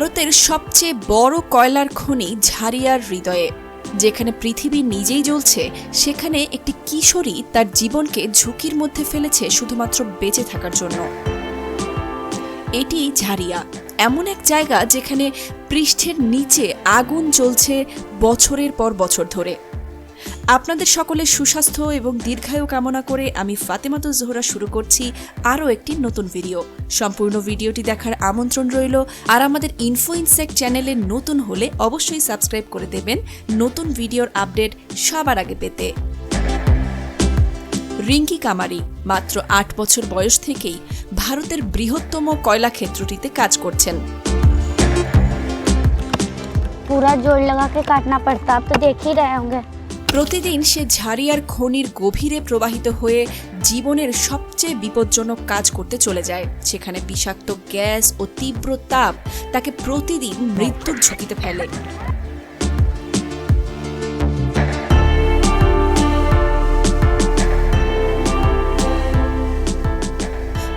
ভারতের সবচেয়ে বড় কয়লার খনি ঝারিয়ার হৃদয়ে। যেখানে পৃথিবী নিজেই জ্বলছে, সেখানে একটি কিশোরী তার জীবনকে ঝুঁকির মধ্যে ফেলেছে শুধুমাত্র বেঁচে থাকার জন্য। এটি ঝারিয়া, এমন এক জায়গা যেখানে পৃষ্ঠের নিচে আগুন জ্বলছে বছরের পর বছর ধরে। আপনাদের সকলের সুস্বাস্থ্য এবং দীর্ঘায়ু কামনা করে আমি ফাতেমাতু জোহরা শুরু করছি আরও একটি নতুন ভিডিও সম্পূর্ণ ভিডিওটি দেখার আমন্ত্রণ রইল আর আমাদের ইনফো ইনসেক্ট চ্যানেলে নতুন হলে অবশ্যই সাবস্ক্রাইব করে দেবেন নতুন ভিডিওর আপডেট সবার আগে পেতে রিঙ্কি কামারি মাত্র আট বছর বয়স থেকেই ভারতের বৃহত্তম কয়লা ক্ষেত্রটিতে কাজ করছেন पूरा जोर लगा के काटना पड़ता आप तो देख ही रहे होंगे প্রতিদিন সে ঝাড়িয়ার খনির গভীরে প্রবাহিত হয়ে জীবনের সবচেয়ে বিপজ্জনক কাজ করতে চলে যায়। সেখানে বিষাক্ত গ্যাস ও তীব্র তাপ তাকে প্রতিদিন মৃত্যুর ঝুঁকিতে ফেলে।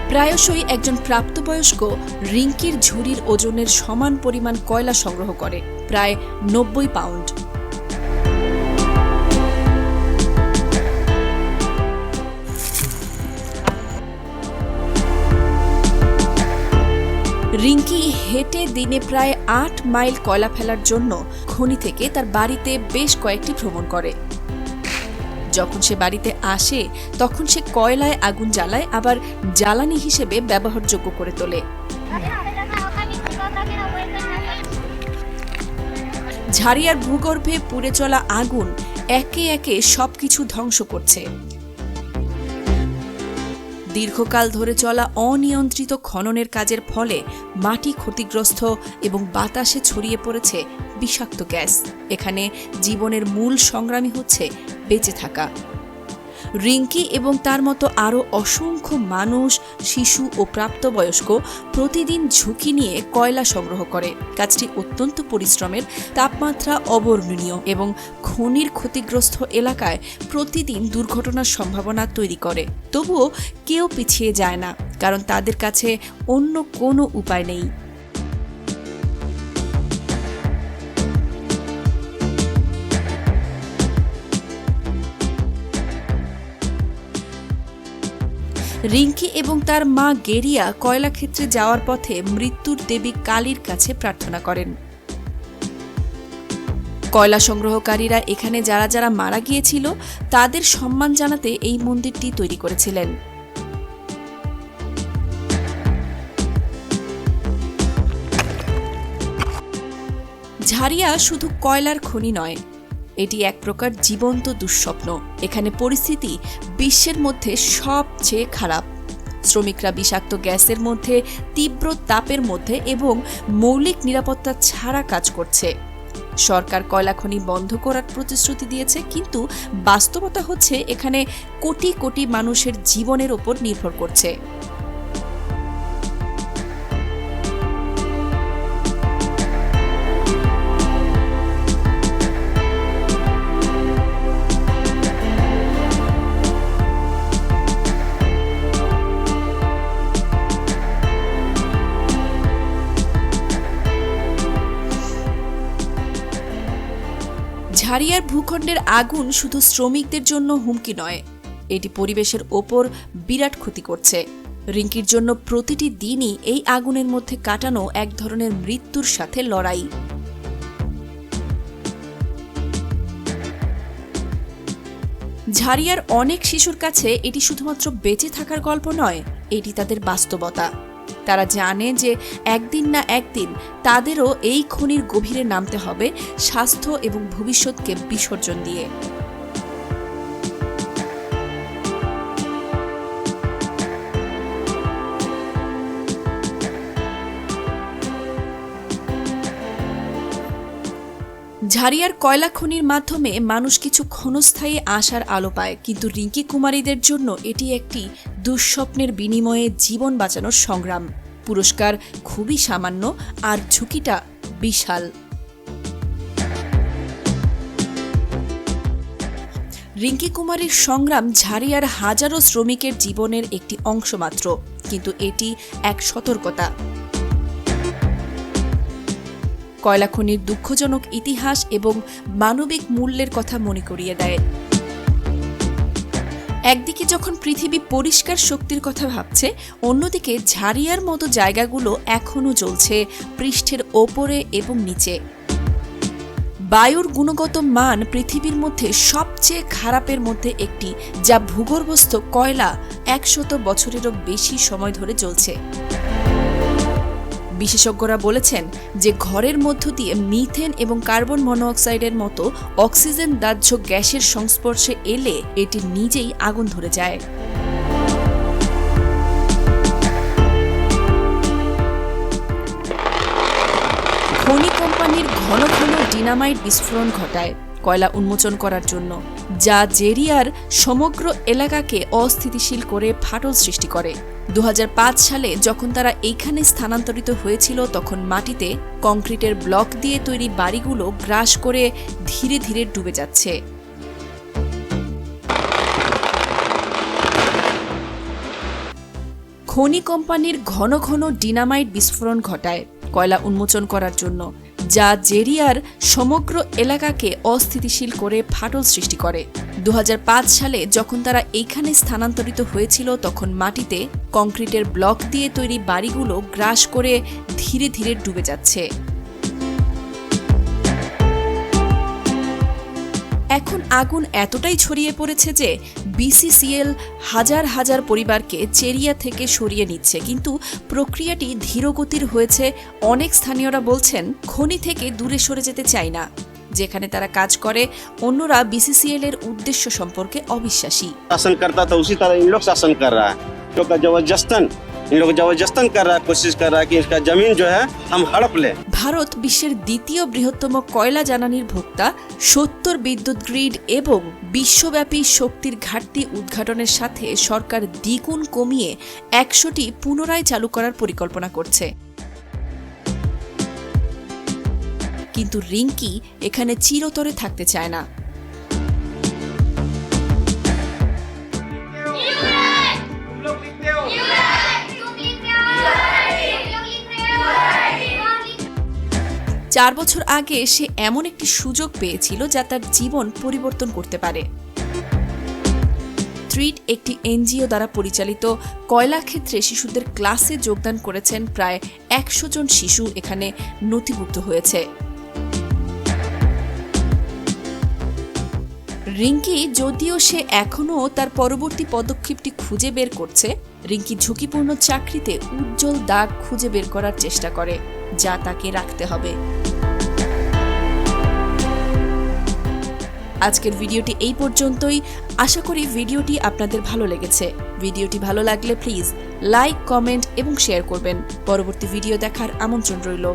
প্রায়শই একজন প্রাপ্তবয়স্ক রিঙ্কির ঝুড়ির ওজনের সমান পরিমাণ কয়লা সংগ্রহ করে, প্রায় নব্বই পাউন্ড। রিঙ্কি হেঁটে দিনে প্রায় আট মাইল কয়লা ফেলার জন্য খনি থেকে তার বাড়িতে বেশ কয়েকটি ভ্রমণ করে। যখন সে বাড়িতে আসে, তখন সে কয়লায় আগুন জ্বালায়, আবার জ্বালানি হিসেবে ব্যবহারযোগ্য করে তোলে। ঝাড়িয়ার ভূগর্ভে পুড়ে চলা আগুন একে একে সবকিছু ধ্বংস করছে। দীর্ঘকাল ধরে চলা অনিয়ন্ত্রিত খননের কাজের ফলে মাটি ক্ষতিগ্রস্ত এবং বাতাসে ছড়িয়ে পড়েছে বিষাক্ত গ্যাস। এখানে জীবনের মূল সংগ্রামী হচ্ছে বেঁচে থাকা। রিঙ্কি এবং তার মতো আরও অসংখ্য মানুষ, শিশু ও প্রাপ্তবয়স্ক প্রতিদিন ঝুঁকি নিয়ে কয়লা সংগ্রহ করে। কাজটি অত্যন্ত পরিশ্রমের, তাপমাত্রা অবর্ণনীয় এবং খনির ক্ষতিগ্রস্ত এলাকায় প্রতিদিন দুর্ঘটনার সম্ভাবনা তৈরি করে। তবুও কেউ পিছিয়ে যায় না, কারণ তাদের কাছে অন্য কোনো উপায় নেই। রিঙ্কি এবং তার মা গেরিয়া কয়লাক্ষেত্রে যাওয়ার পথে মৃত্যুর দেবী কালীর কাছে প্রার্থনা করেন। কয়লা সংগ্রহকারীরা এখানে যারা যারা মারা গিয়েছিল, তাদের সম্মান জানাতে এই মন্দিরটি তৈরি করেছিলেন। ঝারিয়া শুধু কয়লার খনি নয় এটি এক প্রকার জীবন্ত দুঃস্বপ্ন। এখানে পরিস্থিতি বিশ্বের মধ্যে সবচেয়ে খারাপ। শ্রমিকরা বিষাক্ত গ্যাসের মধ্যে, তীব্র তাপের মধ্যে এবং মৌলিক নিরাপত্তা ছাড়া কাজ করছে। সরকার কয়লা খনি বন্ধ করার প্রতিশ্রুতি দিয়েছে, কিন্তু বাস্তবতা হচ্ছে এখানে কোটি কোটি মানুষের জীবনের ওপর নির্ভর করছে। ঝারিয়ার ভূখণ্ডের আগুন শুধু শ্রমিকদের জন্য হুমকি নয়, এটি পরিবেশের ওপর বিরাট ক্ষতি করছে। রিঙ্কির জন্য প্রতিটি দিনই এই আগুনের মধ্যে কাটানো এক ধরনের মৃত্যুর সাথে লড়াই। ঝারিয়ার অনেক শিশুর কাছে এটি শুধুমাত্র বেঁচে থাকার গল্প নয়, এটি তাদের বাস্তবতা। তারা জানে যে একদিন না একদিন তাদেরও এই খনির গভীরে নামতে হবে স্বাস্থ্য এবং ভবিষ্যৎকে বিসর্জন দিয়ে। ঝারিয়ার কয়লা খনির মাধ্যমে মানুষ কিছু ক্ষণস্থায়ী আশার আলো পায়, কিন্তু রিঙ্কি কুমারীদের জন্য এটি একটি দুঃস্বপ্নের বিনিময়ে জীবন বাঁচানোর সংগ্রাম। পুরস্কার খুবই সামান্য আর ঝুঁকিটা বিশাল। রিঙ্কি কুমারীর সংগ্রাম ঝারিয়ার হাজারো শ্রমিকের জীবনের একটি অংশ মাত্র, কিন্তু এটি এক সতর্কতা। কয়লা খনির দুঃখজনক ইতিহাস এবং মানবিক মূল্যের কথা মনে করিয়ে দেয়। একদিকে যখন পৃথিবী পরিষ্কার শক্তির কথা ভাবছে, অন্যদিকে ঝাড়িয়ার মতো জায়গাগুলো এখনও চলছে পৃষ্ঠের ওপরে এবং নিচে। বায়ুর গুণগত মান পৃথিবীর মধ্যে সবচেয়ে খারাপের মধ্যে একটি, যা ভূগর্ভস্থ কয়লা একশত বছরেরও বেশি সময় ধরে চলছে বিশেষজ্ঞরা বলেছেন যে ঘরের মধ্য দিয়ে মিথেন এবং কার্বন মনোঅক্সাইডের মতো অক্সিজেন দাহ্য গ্যাসের সংস্পর্শে এলে এটি নিজেই আগুন ধরে যায়। খনি কোম্পানির ঘন ঘন ডিনামাইট বিস্ফোরণ ঘটায়। কয়লা উন্মোচন করার জন্য, যা জেরিয়ার সমগ্র এলাকাকে অস্থিতিশীল করে ফাটল সৃষ্টি করে। দু হাজার পাঁচ সালে যখন তারা এইখানে স্থানান্তরিত হয়েছিল, তখন মাটিতে কংক্রিটের ব্লক দিয়ে তৈরি বাড়িগুলো গ্রাস করে ধীরে ধীরে ডুবে যাচ্ছে। খনি কোম্পানির ঘন ঘন ডিনামাইট বিস্ফোরণ ঘটায় কয়লা উন্মোচন করার জন্য। যা জেরিয়ার সমগ্র এলাকাকে অস্থিতিশীল করে ফাটল সৃষ্টি করে। দু হাজার পাঁচ সালে যখন তারা এইখানে স্থানান্তরিত হয়েছিল, তখন মাটিতে কংক্রিটের ব্লক দিয়ে তৈরি বাড়িগুলো গ্রাস করে ধীরে ধীরে ডুবে যাচ্ছে। এখন আগুন এতটাই ছড়িয়ে পড়েছে যে বিসিসিএল হাজার হাজার পরিবারকে চেরিয়া থেকে সরিয়ে নিচ্ছে। কিন্তু প্রক্রিয়াটি ধীরগতির হয়েছে। অনেক স্থানীয়রা বলছেন, খনি থেকে দূরে সরে যেতে চায় না। যেখানে তারা কাজ করে, অন্যরা বিসিসিএল এর উদ্দেশ্য সম্পর্কে অবিশ্বাসী। শাসন করতা তো উসি তারা ইন লোক শাসন কর রা। জবরদস্তন इन लोग का जबरदस्तन इन लोग जबरदस्तन कर रहा है कोशिश कर रहा है कि इसका जमीन जो है हम हड़प लें ভারত বিশ্বের দ্বিতীয় বৃহত্তম কয়লা জ্বালানির ভোক্তা সত্তর বিদ্যুৎ গ্রিড এবং বিশ্বব্যাপী শক্তির ঘাটতি উদ্ঘাটনের সাথে সরকার দ্বিগুণ কমিয়ে একশোটি পুনরায় চালু করার পরিকল্পনা করছে কিন্তু রিঙ্কি এখানে চিরতরে থাকতে চায় না চার বছর আগে সে এমন একটি সুযোগ পেয়েছিল যা তার জীবন পরিবর্তন করতে পারে। ট্রিট একটি এনজিও দ্বারা পরিচালিত কয়লা ক্ষেত্রে শিশুদের ক্লাসে যোগদান করেছেন প্রায় একশো জন শিশু এখানে নথিভুক্ত হয়েছে। রিঙ্কি যদিও সে এখনও তার পরবর্তী পদক্ষেপটি খুঁজে বের করছে, রিঙ্কি ঝুঁকিপূর্ণ চাকরিতে উজ্জ্বল দাগ খুঁজে বের করার চেষ্টা করে, যা তাকে রাখতে হবে। আজকের ভিডিওটি এই পর্যন্তই। আশা করি ভিডিওটি আপনাদের ভালো লেগেছে। ভিডিওটি ভালো লাগলে প্লিজ লাইক, কমেন্ট এবং শেয়ার করবেন। পরবর্তী ভিডিও দেখার আমন্ত্রণ রইল।